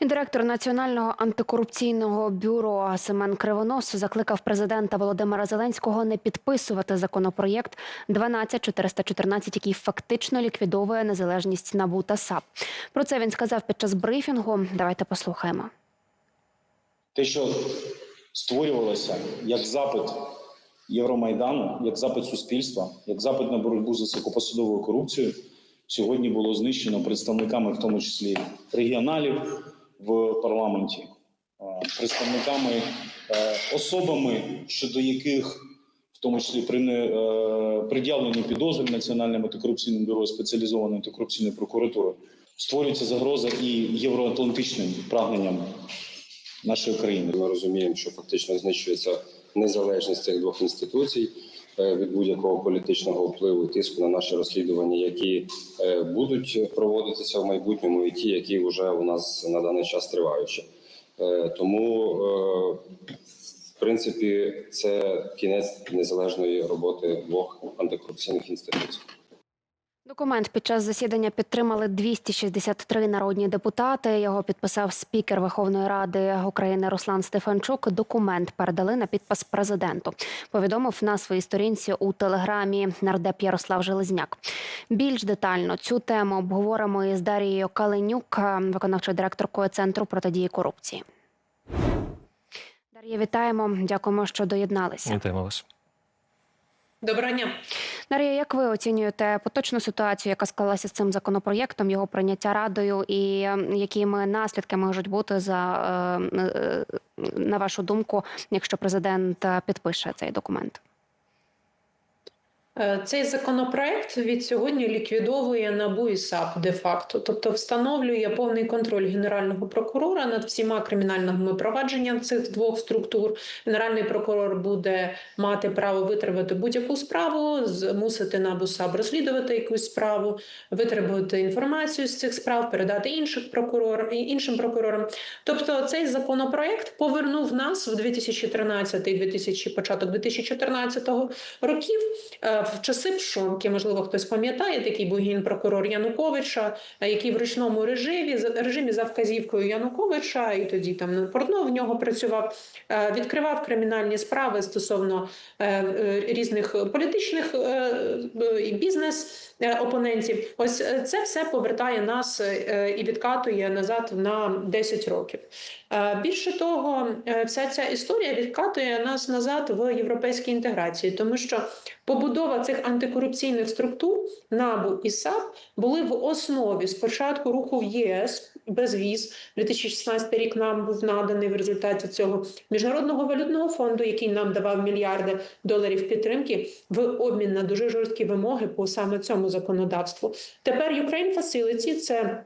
І директор Національного антикорупційного бюро Семен Кривонос закликав президента Володимира Зеленського не підписувати законопроєкт 12414, який фактично ліквідовує незалежність НАБУ та САП. Про це він сказав під час брифінгу. Давайте послухаємо. те, що створювалося як запит Євромайдану, як запит суспільства, як запит на боротьбу з високопосадовою корупцією, сьогодні було знищено представниками, в тому числі регіоналів в парламенті, е, представниками е, особами, щодо яких в тому числі при е, пред'явленні підозри Національним антикорупційним бюро спеціалізованої антикорупційної прокуратури створюється загроза і євроатлантичним прагненням нашої країни. Ми розуміємо, що фактично знищується незалежність цих двох інституцій від будь-якого політичного впливу тиску на наші розслідування, які е, будуть проводитися в майбутньому, і ті, які вже у нас на даний час триваючі. Е, Тому, е, в принципі, це кінець незалежної роботи двох антикорупційних інституцій. Документ під час засідання підтримали 263 народні депутати. Його підписав спікер Верховної Ради України Руслан Стефанчук. Документ передали на підпис президенту. Повідомив на своїй сторінці у телеграмі нардеп Ярослав Железняк. Більш детально цю тему обговоримо із Дарією Каленюк, виконавчою директоркою центру протидії корупції. Дар'я, вітаємо. Дякуємо, що доєдналися. Вітаємо вас. Доброго дня. Нарія, як ви оцінюєте поточну ситуацію, яка склалася з цим законопроєктом, його прийняття радою, і якими наслідки можуть бути за е, е, на вашу думку, якщо президент е, підпише цей документ? Е, Цей законопроект від сьогодні ліквідовує НАБУ і САП де-факто, тобто встановлює повний контроль генерального прокурора над всіма кримінальними провадженнями цих двох структур. Генеральний прокурор буде мати право витримати будь-яку справу, змусити НАБУ САП розслідувати якусь справу, витребувати інформацію з цих справ, передати інших прокурор іншим прокурорам. Тобто, цей законопроект повернув нас в 2013-2000, початок 2014 років. В часи пшонки, можливо, хтось пам'ятає такий був генпрокурор Януковича, е, який в ручному режимі режимі за вказівкою Януковича, і тоді там Портнов в нього працював, е, відкривав кримінальні справи стосовно е, різних політичних і бізнес. Опонентів, ось це все повертає нас і відкатує назад на 10 років. Більше того, вся ця історія відкатує нас назад в європейській інтеграції, тому що побудова цих антикорупційних структур НАБУ і САП були в основі спочатку руху в ЄС без віз. 2016 рік нам був наданий в результаті цього міжнародного валютного фонду, який нам давав мільярди доларів підтримки в обмін на дуже жорсткі вимоги по саме цьому законодавству. Тепер Ukraine Facility – це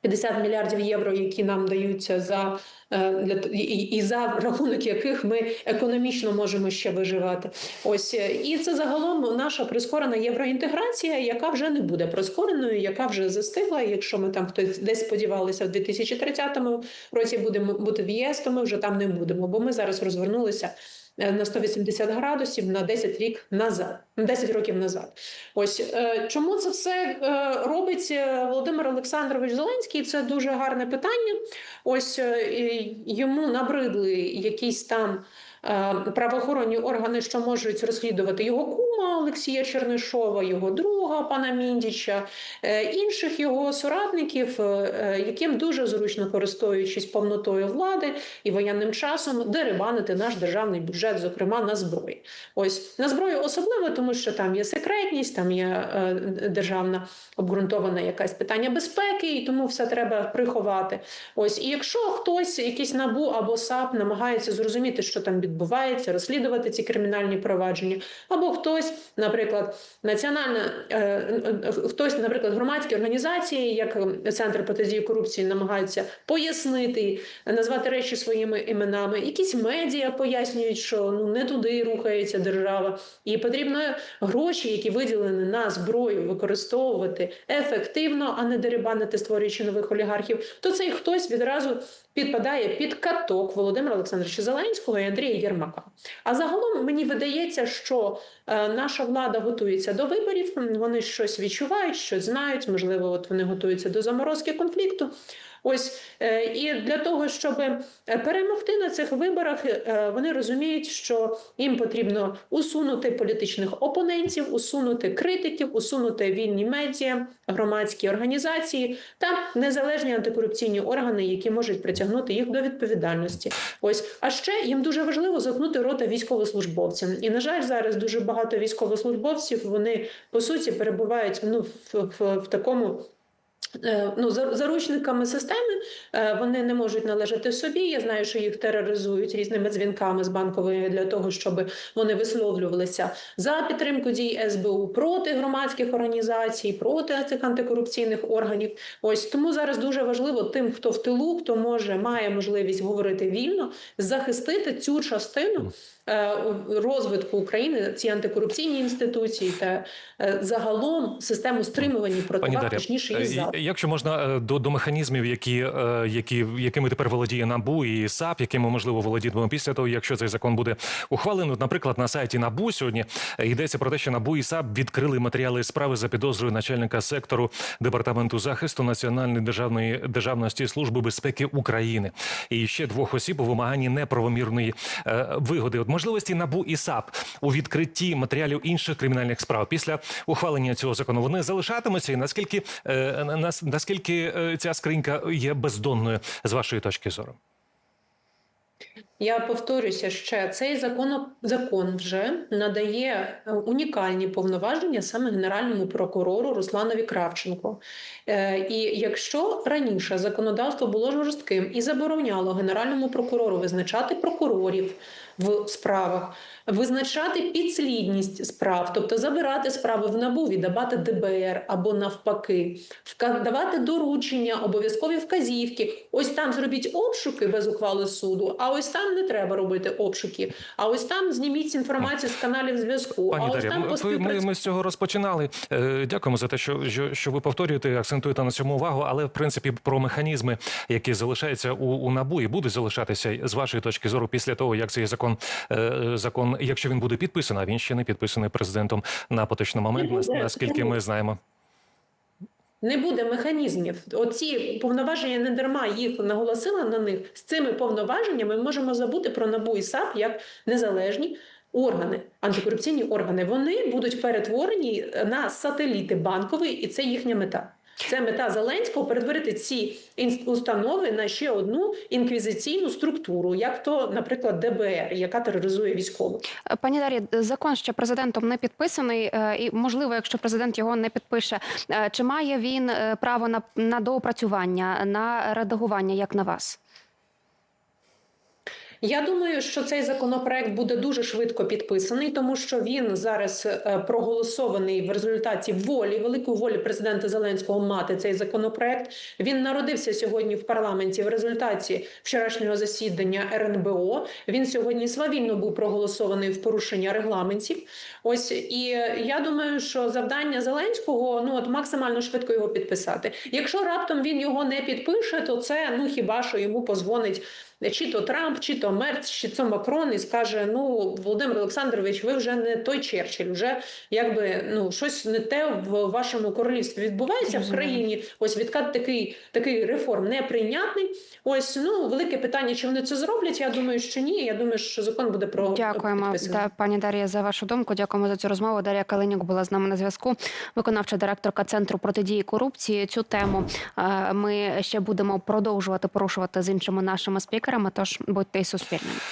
50 мільярдів євро, які нам даються за е, для і, і за рахунок яких ми економічно можемо ще виживати. Ось е, і це загалом наша прискорена євроінтеграція, яка вже не буде прискореною, яка вже застигла. Якщо ми там хтось десь сподівалися в 2030 році будемо бути в ЄС, то ми вже там не будемо, бо ми зараз розвернулися. Е, На 180 градусів на 10 рік назад, на 10 років назад. Ось е, чому це все е, робить Володимир Олександрович Зеленський? Це дуже гарне питання. Ось йому набридли якісь там. Правоохоронні органи, що можуть розслідувати його кума Олексія Чернишова, його друга пана Міндіча, е, інших його соратників, е, е, яким дуже зручно користуючись повнотою влади і воєнним часом, дерибанити наш державний бюджет, зокрема на зброї. Ось на зброю особливо, тому що там є секретність, там є державна обґрунтована якась питання безпеки, і тому все треба приховати. Ось і якщо хтось, якийсь набу або САП, намагається зрозуміти, що там відбувається, розслідувати ці кримінальні провадження, або хтось, наприклад, національна е, е, хтось, наприклад, громадські організації, як центр протидії корупції, намагаються пояснити, назвати речі своїми іменами. Якісь медіа пояснюють, що ну не туди рухається держава, і потрібно гроші, які виділені на зброю, використовувати ефективно, а не дерибанити, створюючи нових олігархів. То цей хтось відразу підпадає під каток Володимира Олександровича Зеленського і Андрія Єрмака. А загалом мені видається, що е, наша влада готується до виборів. Вони щось відчувають, щось знають. Можливо, от вони готуються до заморозки конфлікту. Ось е, і для того, щоб е, перемогти на цих виборах, е, вони розуміють, що їм потрібно усунути політичних опонентів, усунути критиків, усунути вільні медіа, громадські організації та незалежні антикорупційні органи, які можуть притягнути їх до відповідальності. Ось а ще їм дуже важливо заткнути рота військовослужбовцям. І на жаль, зараз дуже багато військовослужбовців вони по суті перебувають ну в, в, в такому. Е, Ну, за- заручниками системи е, вони не можуть належати собі. Я знаю, що їх тероризують різними дзвінками з банкової для того, щоб вони висловлювалися за підтримку дій СБУ проти громадських організацій, проти цих антикорупційних органів. Ось тому зараз дуже важливо тим, хто в тилу, хто може має можливість говорити вільно, захистити цю частину е, розвитку України, ці антикорупційні інституції та загалом систему стримування Дар'я, точніше і- якщо можна е, до, до механізмів, які, е, які, якими тепер володіє НАБУ і САП, якими можливо володітимемо після того, якщо цей закон буде ухвалений. Наприклад, на сайті НАБУ сьогодні е, йдеться про те, що НАБУ і САП відкрили матеріали справи за підозрою начальника сектору департаменту захисту національної державної державності служби безпеки України і ще двох осіб у вимаганні неправомірної е, вигоди. От можливості НАБУ і САП у відкритті матеріалів інших кримінальних справ після ухвалення цього закону вони залишатимуться. І наскільки е, нас- наскільки е, ця скринька є бездонною з вашої точки зору? Я повторюся ще цей закон, закон вже надає е, унікальні повноваження саме генеральному прокурору Русланові Кравченко. Е, І якщо раніше законодавство було жорстким і забороняло генеральному прокурору визначати прокурорів в справах, визначати підслідність справ, тобто забирати справи в набу, віддавати ДБР або навпаки, давати доручення, обов'язкові вказівки. Ось там зробіть обшуки без ухвали суду, а ось там не треба робити обшуки. А ось там зніміть інформацію з каналів зв'язку. Пані а ось Дар'я, там ми, ми, ми з цього розпочинали. Е, Дякуємо за те, що, що, що ви повторюєте, акцентуєте на цьому увагу. Але в принципі про механізми, які залишаються у, у набу і будуть залишатися з вашої точки зору після того, як цей закон е, закон, якщо він буде підписаний, а він ще не підписаний президентом на поточний момент, наскільки ми знаємо. Не буде механізмів. Оці повноваження не дарма їх наголосила на них. З цими повноваженнями ми можемо забути про НАБУ і САП як незалежні органи, антикорупційні органи. Вони будуть перетворені на сателіти банкові, і це їхня мета. Це мета Зеленського перетворити ці установи на ще одну інквізиційну структуру, як то, наприклад, ДБР, яка тероризує військових. Е, Пані Дар'я, закон ще президентом не підписаний, е, і можливо, якщо президент його не підпише, е, чи має він право на, на доопрацювання, на редагування, як на вас? Я думаю, що цей законопроект буде дуже швидко підписаний, тому що він зараз е, проголосований в результаті волі, великої волі президента Зеленського мати цей законопроект. Він народився сьогодні в парламенті в результаті вчорашнього засідання РНБО. Він сьогодні свавільно був проголосований в порушення регламентів. Ось і я думаю, що завдання Зеленського ну от максимально швидко його підписати. Якщо раптом він його не підпише, то це ну хіба що йому позвонить чи то Трамп, чи то Мерц, чи то Макрон, і скаже: Ну, Володимир Олександрович, ви вже не той Черчилль, вже якби ну щось не те в вашому королівстві відбувається в країні. Ось відкат такий такий реформ неприйнятний. Ось ну велике питання, чи вони це зроблять. Я думаю, що ні. Я думаю, що закон буде про Дякуємо, підписаний. да, пані Дар'я, за вашу думку. Дякуємо за цю розмову. Дар'я Калинюк була з нами на зв'язку. Виконавча директорка центру протидії корупції. Цю тему е, ми ще будемо продовжувати порушувати з іншими нашими спікерами. Тож будьте й суспільними.